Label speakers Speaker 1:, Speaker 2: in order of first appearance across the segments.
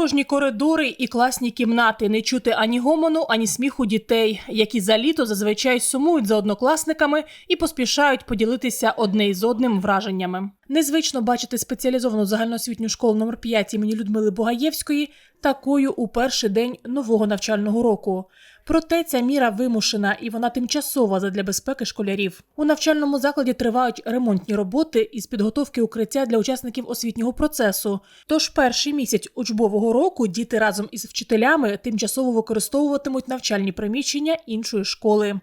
Speaker 1: Порожні коридори і класні кімнати, не чути ані гомону, ані сміху дітей, які за літо зазвичай сумують за однокласниками і поспішають поділитися одне із одним враженнями. Незвично бачити спеціалізовану загальноосвітню школу номер 5 імені Людмили Бугаєвської такою у перший день нового навчального року. Проте ця міра вимушена і вона тимчасова задля безпеки школярів. У навчальному закладі тривають ремонтні роботи із підготовки укриття для учасників освітнього процесу. Тож перший місяць учбового року діти разом із вчителями тимчасово використовуватимуть навчальні приміщення іншої школи.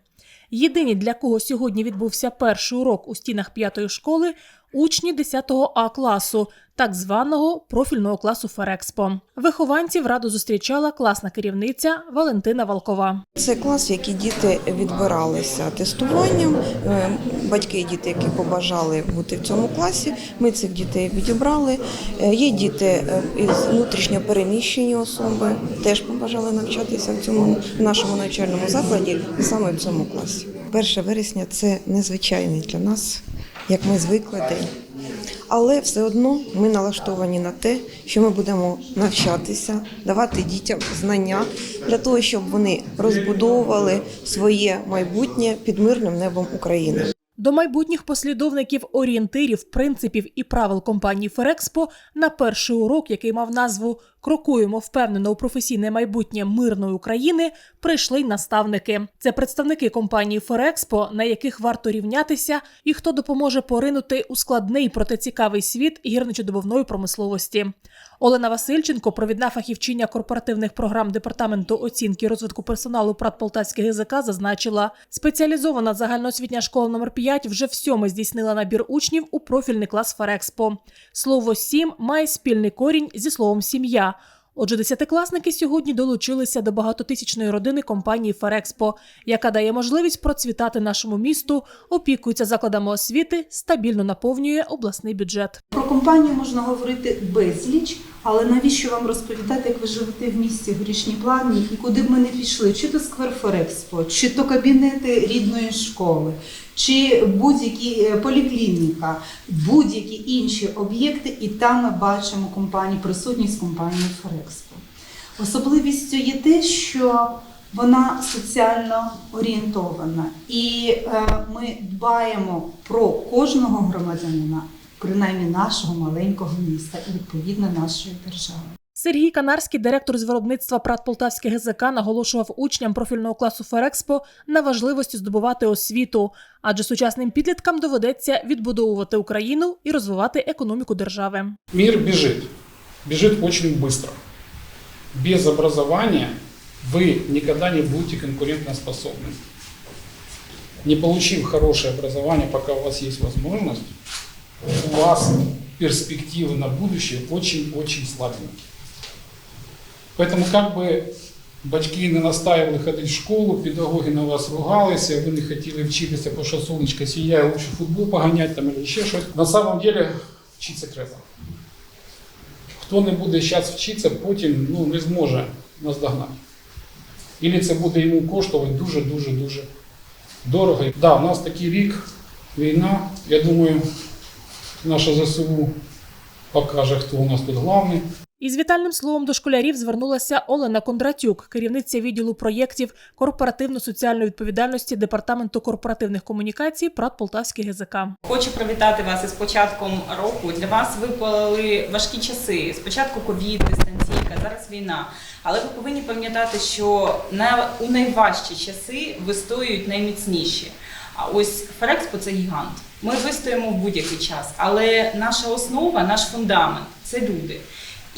Speaker 1: Єдині, для кого сьогодні відбувся перший урок у стінах п'ятої школи, учні 10 А класу, так званого профільного класу Ферекспо. Вихованців раду зустрічала класна керівниця Валентина Валкова.
Speaker 2: Це клас, в який діти відбиралися тестуванням. Е, Батьки і діти, які побажали бути в цьому класі, ми цих дітей відібрали. Е, Є діти е, із внутрішньо переміщені особи, теж побажали навчатися в цьому в нашому навчальному закладі, саме в цьому класі. 1 вересня це незвичайний для нас, як ми звикли день. Але все одно ми налаштовані на те, що ми будемо навчатися, давати дітям знання для того, щоб вони розбудовували своє майбутнє під мирним небом України.
Speaker 1: До майбутніх послідовників орієнтирів, принципів і правил компанії Ферекспо на перший урок, який мав назву Крокуємо впевнено у професійне майбутнє мирної України, прийшли наставники. Це представники компанії Ферекспо, на яких варто рівнятися, і хто допоможе поринути у складний проте цікавий світ гірничодобувної промисловості. Олена Васильченко, провідна фахівчиня корпоративних програм департаменту оцінки розвитку персоналу ПРАТ Полтавських ГЗК, зазначила, спеціалізована загальноосвітня школа номер 5 вже в сьоме здійснила набір учнів у профільний клас Ферекспо. Слово сім має спільний корінь зі словом сім'я. Отже, десятикласники сьогодні долучилися до багатотисячної родини компанії Ферекспо, яка дає можливість процвітати нашому місту, опікується закладами освіти, стабільно наповнює обласний бюджет.
Speaker 3: Про компанію можна говорити безліч, але навіщо вам розповідати, як ви живете в місті горішні плавні і куди б ми не пішли? Чи то сквер Ферекспо, чи то кабінети рідної школи, чи будь-які е, поліклініка, будь-які інші об'єкти, і там ми бачимо компанію, присутність компанії Ферекспо. Особливістю є те, що вона соціально орієнтована, і е, ми дбаємо про кожного громадянина, принаймні нашого маленького міста і відповідно нашої держави.
Speaker 1: Сергій Канарський, директор з виробництва ПРАТ Полтавське ГЗК, наголошував учням профільного класу Ферекспо на важливості здобувати освіту, адже сучасним підліткам доведеться відбудовувати Україну і розвивати економіку держави.
Speaker 4: Мир бежит, бежит очень быстро. Без образования вы никогда не будете конкурентоспособны. Не получив хорошее образование, пока у вас есть возможность, у вас перспективы на будущее очень-очень слабенькие. Поэтому как бы батьки не настаивали ходити в школу, педагоги на вас ругалися, ви не хотіли вчитися, бо що сонечко сіяє, лучше футбол поганять там или ще щось. На самом деле вчитися треба. Хто не буде зараз вчитися, потім ну, не зможе наздогнати. Ілі це буде йому коштувати дуже-дуже дуже дорого. Так, да, у нас такий рік, війна. Я думаю, наша ЗСУ покаже, хто у нас тут головний.
Speaker 1: Із вітальним словом до школярів звернулася Олена Кондратюк, керівниця відділу проєктів корпоративно-соціальної відповідальності департаменту корпоративних комунікацій ПРАТ Полтавський ГЗК.
Speaker 5: Хочу привітати вас із початком року. Для вас випали важкі часи. Спочатку ковід, дистанційка, зараз війна. Але ви повинні пам'ятати, що на у найважчі часи вистоюють найміцніші. А ось Ферекспо це гігант. Ми вистоїмо в будь-який час, але наша основа, наш фундамент це люди.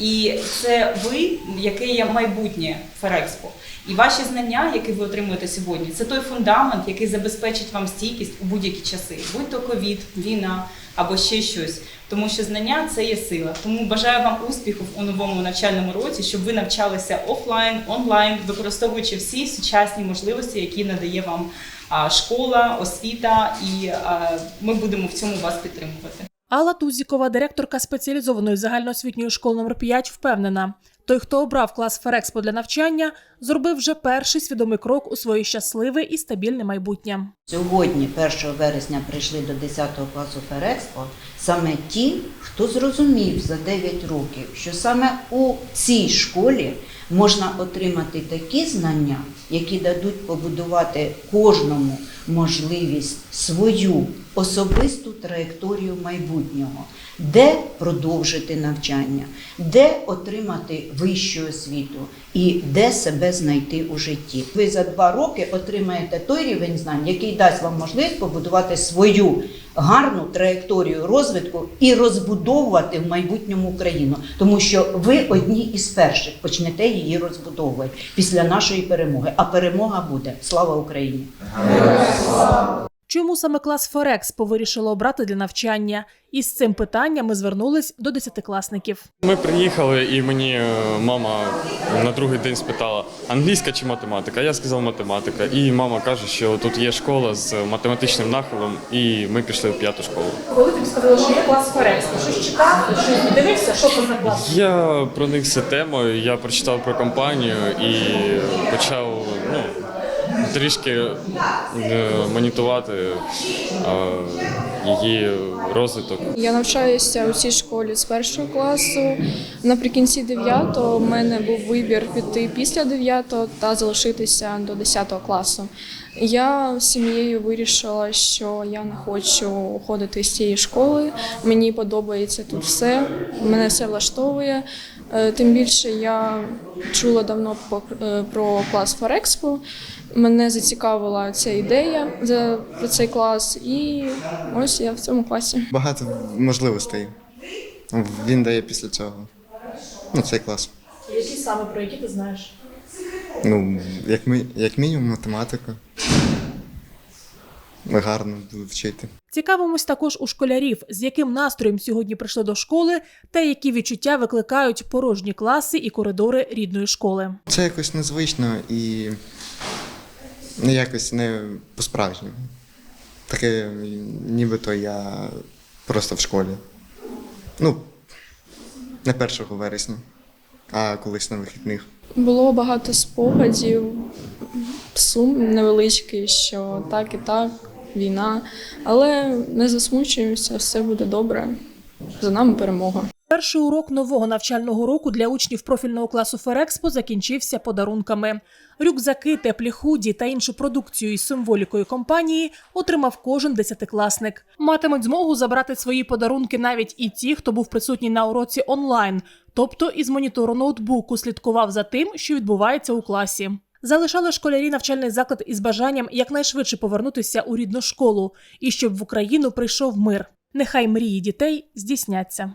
Speaker 5: І це ви, яке є майбутнє Ферекспо. І ваші знання, які ви отримуєте сьогодні, це той фундамент, який забезпечить вам стійкість у будь-які часи, будь то ковід, війна або ще щось. Тому що знання це є сила. Тому бажаю вам успіхів у новому навчальному році, щоб ви навчалися офлайн, онлайн, використовуючи всі сучасні можливості, які надає вам школа, освіта, і ми будемо в цьому вас підтримувати.
Speaker 1: Алла Тузікова, директорка спеціалізованої загальноосвітньої школи номер 5 впевнена, той, хто обрав клас Ферекспо для навчання, зробив вже перший свідомий крок у своє щасливе і стабільне майбутнє.
Speaker 6: Сьогодні, 1 вересня, прийшли до 10 класу Ферекспо саме ті, хто зрозумів за 9 років, що саме у цій школі можна отримати такі знання, які дадуть побудувати кожному можливість свою особисту траєкторію майбутнього, де продовжити навчання, де отримати вищу освіту і де себе знайти у житті. Ви за два роки отримаєте той рівень знань, який дасть вам можливість побудувати свою гарну траєкторію розвитку і розбудовувати в майбутньому Україну, тому що ви одні із перших почнете її розбудовувати після нашої перемоги. А перемога буде. Слава Україні!
Speaker 1: Чому саме клас Ферекспо вирішило обрати для навчання? І з цим питанням ми звернулись до десятикласників.
Speaker 7: Ми приїхали, і мені е, мама на другий день спитала, англійська чи математика. Я сказав математика. І мама каже, що тут є школа з математичним нахилом, і ми пішли в п'яту школу.
Speaker 1: Коли тобі сказали, що є клас Ферекспо, щось читав, щось дивився, що це за клас?
Speaker 7: Я проникся темою, я прочитав про компанію і почав ну, трішки е, монітувати е, її розвиток.
Speaker 8: Я навчаюся у цій школі з першого класу. Наприкінці 9-го в мене був вибір піти після 9-го та залишитися до 10 класу. Я сім'єю вирішила, що я не хочу уходити з цієї школи. Мені подобається тут все, мене все влаштовує. Е, Тим більше я чула давно е, про клас Форекспо. Мене зацікавила ця ідея за цей клас, і ось я в цьому класі.
Speaker 9: Багато можливостей він дає після цього. Ну, цей клас.
Speaker 1: Які саме про які ти знаєш?
Speaker 9: Ну, як, ми, як мінімум, математика. Гарно буду вчити.
Speaker 1: Цікавимось також у школярів, з яким настроєм сьогодні прийшли до школи, та які відчуття викликають порожні класи і коридори рідної школи.
Speaker 9: Це якось незвично і якось не по-справжньому. Таке, нібито я просто в школі. Ну, не 1 вересня, а колись на вихідних.
Speaker 8: Було багато спогадів, сум невеличкий, що так і так, війна. Але не засмучуємося, все буде добре. За нами перемога.
Speaker 1: Перший урок нового навчального року для учнів профільного класу Ферекспо закінчився подарунками. Рюкзаки, теплі худі та іншу продукцію із символікою компанії отримав кожен десятикласник. Матимуть змогу забрати свої подарунки навіть і ті, хто був присутній на уроці онлайн, тобто із монітору ноутбуку слідкував за тим, що відбувається у класі. Залишали школярі навчальний заклад із бажанням якнайшвидше повернутися у рідну школу і щоб в Україну прийшов мир. Нехай мрії дітей здійсняться.